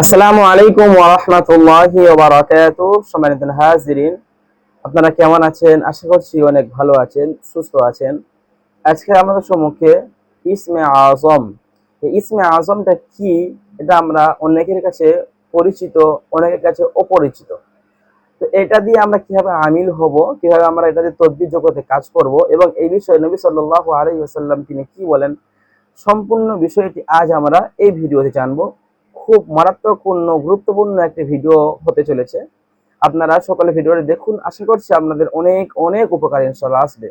আসসালামু আলাইকুম ওয়া রাহমাতুল্লাহি সম্মানিত হাজিরিন, আপনারা কেমন আছেন? আশা করছি অনেক ভালো আছেন, সুস্থ আছেন। আজকে আমাদের সম্মুখে ইসমে আজম। ইসমে আজমটা কি? এটা আমরা অনেকের কাছে পরিচিত, অনেকের কাছে অপরিচিত। তো এটা দিয়ে আমরা কীভাবে আমিল হব, কীভাবে আমরা এটা দিয়ে তদ্বির জগতে কাজ করব এবং এই বিষয়ে নবী সাল্লাল্লাহু আলাইহি ওয়াসাল্লাম তিনি কি বলেন সম্পূর্ণ বিষয়টি আজ আমরা এই ভিডিওতে জানব। খুব মারাত্মকপূর্ণ গুরুত্বপূর্ণ একটি ভিডিও হতে চলেছে। আপনারা সকলে ভিডিওটি দেখুন। আশা করছি আপনাদের অনেক অনেক উপকার ইনশাল্লাহ আসবে।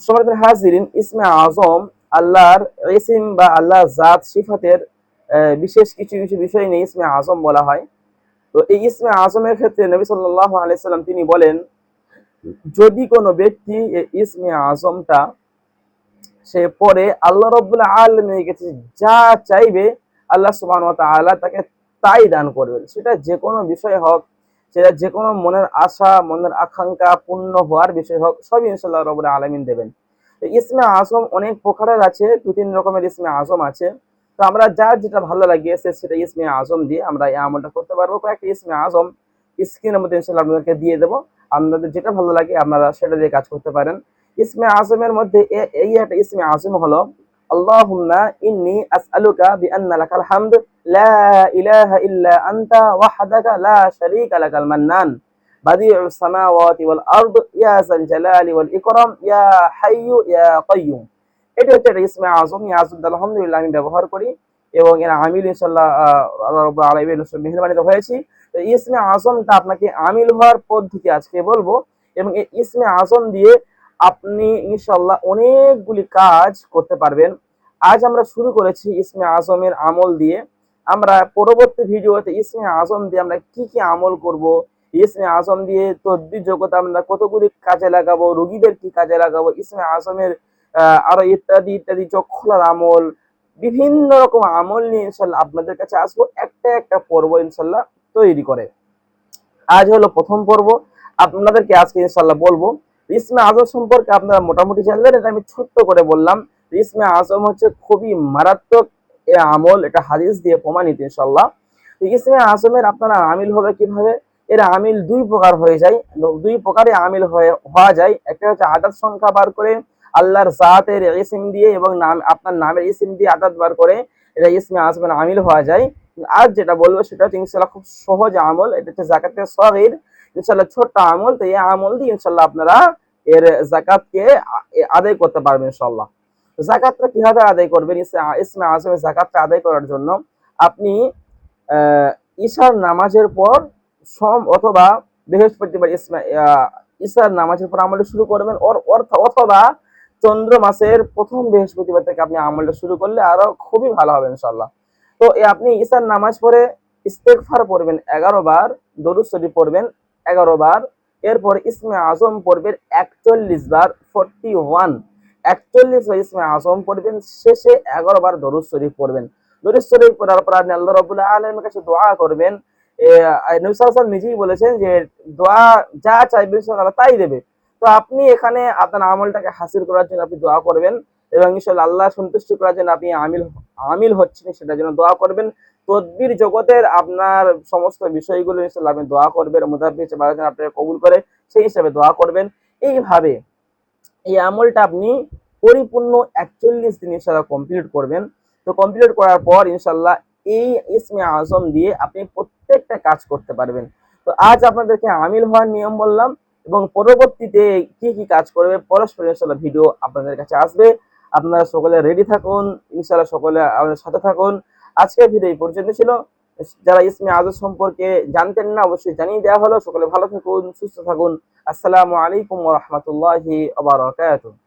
সমাজের হাজিরিন, ইসমে আজম আল্লাহর ইসিম বা আল্লাহ জাত, সিফাতের বিশেষ কিছু কিছু বিষয় নিয়ে ইসমে আজম বলা হয়। তো এই ইসমে আজমের ক্ষেত্রে নবী সাল্লাহ আলাইসাল্লাম তিনি বলেন, যদি কোনো ব্যক্তি এই ইসমে আজমটা সে পরে আল্লাহ রব্বুল্লাহ আলমের কাছে যা চাইবে আল্লাহ সুবাহ তাকে তাই দান করবেন। সেটা যে কোনো বিষয় হোক, সেটা যে কোনো মনের আশা, মনের আকাঙ্ক্ষা পূর্ণ হওয়ার বিষয় হোক, সবই ইনশাল্লাহ রব্বুল আলমিন দেবেন। ইসমে আসম অনেক প্রকারের আছে, দু তিন রকমের ইসমে আজম আছে। তো আমরা যার যেটা ভালো লাগিয়েছে সেটা ইসমে আজম দিয়ে আমরা এই আমলটা করতে পারব। কয়েকটা ইসমে আজম স্ক্রিনের মধ্যে ইনশাল্লাহ আপনাদেরকে দিয়ে দেবো। আপনাদের যেটা ভালো লাগে আপনারা সেটা দিয়ে কাজ করতে পারেন। ইসমে আজমের মধ্যে এই একটা ইসমে আজম হলো, আল্লাহুম্মা ইন্নি আসআলুকা লাকাল হামদ, লা ইলাহা ইল্লা আনতা ওয়াহদাকা লা শারীকা লাকাল মান্নান সামাওয়াতি ওয়াল আরদ, ইয়া যাল জালালি ওয়াল ইকরাম, ইয়া হাইয়্যু ইয়া এটা হচ্ছে একটা ইসমে আজম আজমটা আলহামদুলিল্লাহ আমি ব্যবহার করি এবং এর আমিল ইনশাল্লাহ আল্লাহ আলামিনের মেহেরবানিতে হয়েছি। ইসমে আজমটা আপনাকে আমিল হওয়ার পদ্ধতি আজকে বলব এবং এই ইসমে আজম দিয়ে আপনি ইনশাল্লাহ অনেকগুলি কাজ করতে পারবেন। আজ আমরা শুরু করেছি ইসমে আজমের আমল দিয়ে। আমরা পরবর্তী ভিডিওতে ইসমে আজম দিয়ে আমরা কি কি আমল করব, ইসমে আজম দিয়ে তদ্বির যোগ্যতা আমরা কতগুলি কাজে লাগাবো, রুগীদের কি কাজে লাগাবো, ইসমে আজমের আরও ইত্যাদি ইত্যাদি চোখ খোলার আমল, বিভিন্ন রকম আমল নিয়ে ইনশাল্লাহ আপনাদের কাছে আসব। একটা একটা পর্ব ইনশাল্লাহ তৈরি করে। আজ হলো প্রথম পর্ব। আপনাদেরকে আজকে ইনশাল্লাহ বলব ইসমে আজম সম্পর্কে আপনারা মোটামুটি জানলেন, এটা আমি ছোট্ট করে বললাম। রিসমে আজম হচ্ছে খুবই মারাত্মক আমল, এটা হাদিস দিয়ে প্রমাণিত ইনশাল্লাহ ইসমে আজমের আপনারা আমিল হবে কীভাবে? এর আমিল দুই প্রকার হয়ে যায়। দুই প্রকারে আমিল হয়ে, হওয়া যায়। একটা হচ্ছে আদাত সংখ্যা বার করে, আল্লাহর জাতের ইসিম দিয়ে এবং নাম, আপনার নামের ইসিম দিয়ে আদাত বার করে, এটা ইসমে আজমের আমিল হওয়া যায়। আর যেটা বলব সেটা হচ্ছে ইনশাল্লাহ খুব সহজ আমল, এটা হচ্ছে জাকাতের সহির ইনশাল্লাহ ছোট্ট আমল, তো এই আমল দিয়ে ইনশাল্লাহ আপনারা এর জাকাতকে আদায় করতে পারবেন ইনশাল্লাহ জাকাতটা কীভাবে আদায় করবেন? ইসে- ইসমে আজমের জাকাতটা আদায় করার জন্য আপনি ঈশার নামাজের পর সম অথবা বৃহস্পতিবার ইসমা ঈশার নামাজের পর আমলটা শুরু করবেন। অথবা চন্দ্র মাসের প্রথম বৃহস্পতিবার থেকে আপনি আমলটা শুরু করলে আরও খুবই ভালো হবে ইনশাল্লাহ তো আপনি ঈশার নামাজ পড়ে ইস্তেগফার পড়বেন, এগারো বার দরুদ শরীফ পড়বেন এগারো বার এরপর ইসমে আজম পড়বেন একচল্লিশ বার ফোরটি ওয়ান একচল্লিশ বার ইসমে আজম পড়বেন শেষে এগারো বার দরুদ শরীফ পড়বেন। দরুদ শরীফ পড়ার পর আপনি আল্লাহ রবুল্লাহ আলমের কাছে দোয়া করবেন। এ, আহ, নবী সাল্লাল্লাহু আলাইহি ওয়াসাল্লাম নিজেই বলেছেন যে দোয়া যা আল্লাহ তাই দেবে। তো আপনি এখানে আপনার আমলটাকে হাসিল করার জন্য আপনি দোয়া করবেন। এবং ইনশাল্লাহ আল্লাহ সন্তুষ্ট করার জন্য আপনি আমিল আমিল হচ্ছেন, সেটার জন্য দোয়া করবেন। তদ্বির জগতের আপনার সমস্ত বিষয়গুলো ইনশাল্লাহ আপনি দোয়া করবেন মুদাব্বির আপনাকে কবুল করে, সেই হিসাবে দোয়া করবেন। এইভাবে এই আমলটা আপনি পরিপূর্ণ একচল্লিশ দিন ইনশাল্লাহ কমপ্লিট করবেন। তো কমপ্লিট করার পর ইনশাল্লাহ এই ইসমে আজম দিয়ে আপনি প্রত্যেকটা কাজ করতে পারবেন। তো আজ আপনাদেরকে আমিল হওয়ার নিয়ম বললাম এবং পরবর্তীতে কি কি কাজ করবে, পরস্পর ইনশাল্লাহ ভিডিও আপনাদের কাছে আসবে। আপনারা সকলে রেডি থাকুন ইনশাল্লাহ সকলে আমাদের সাথে থাকুন। আজকের ভিডিও এই পর্যন্ত ছিল। যারা ইসমে আজম সম্পর্কে জানতেন না, অবশ্যই জানিয়ে দেওয়া হলো। সকলে ভালো থাকুন, সুস্থ থাকুন। আসসালামু আলাইকুম রহমতুল্লাহ বারাকাতুহু।